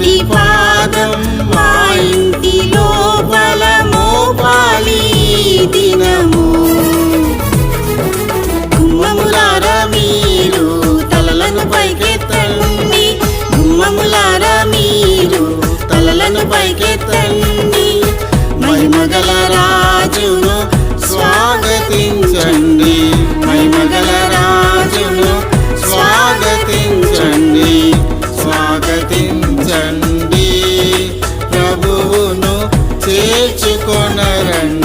దేవుని పాదం మా ఇంటి లోపల మోపాలి దినము. గుమ్మములార మీరు తలలను పైకెత్తండి. గుమ్మములార మీరు తలలను పైకెత్తండి. మహిమగల రాజును స్వాగతించండి. మహిమగల రాజును స్వాగతించండి. స్వాగతించండి. చేర్చుకొనరండి ప్రభువును చేర్చుకొనరండి.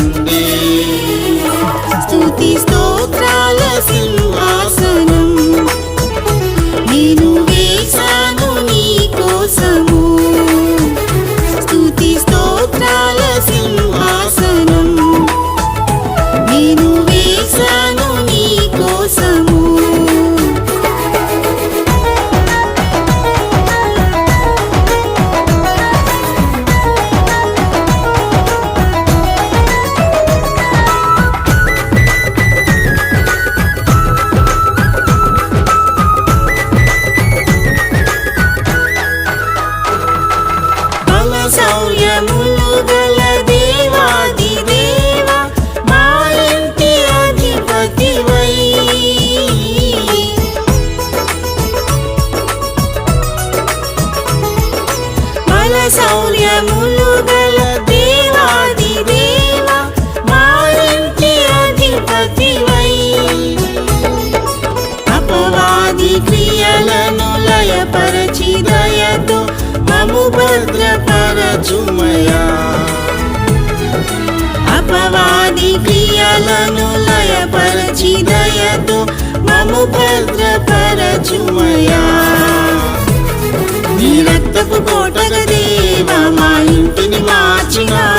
రాజుమయా. అపవాది క్రియలను లయపరచి దయతో మము భద్రపరచుమయా. నీ రక్తపు కోటల దేవ మా ఇంటిని మార్చినా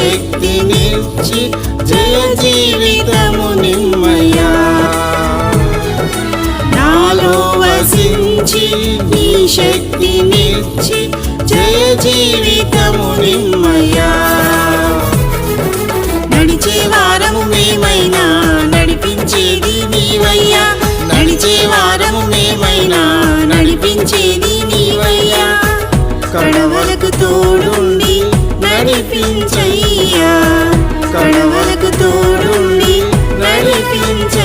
శక్తినిచ్చి జయ జీవితము నిమ్మయా. నాలో వసించి నీ శక్తినిచ్చి జయ జీవితము నిమ్మయా. నడిచే వారము మేమైనా నడిపించేది నీవయ్యా. నడిచే వారము మేమైనా నడిపించేది నీవయ్యా. కడవలకు తోడుండి నడిపించయ్యా. తోడుండి నడిపించు.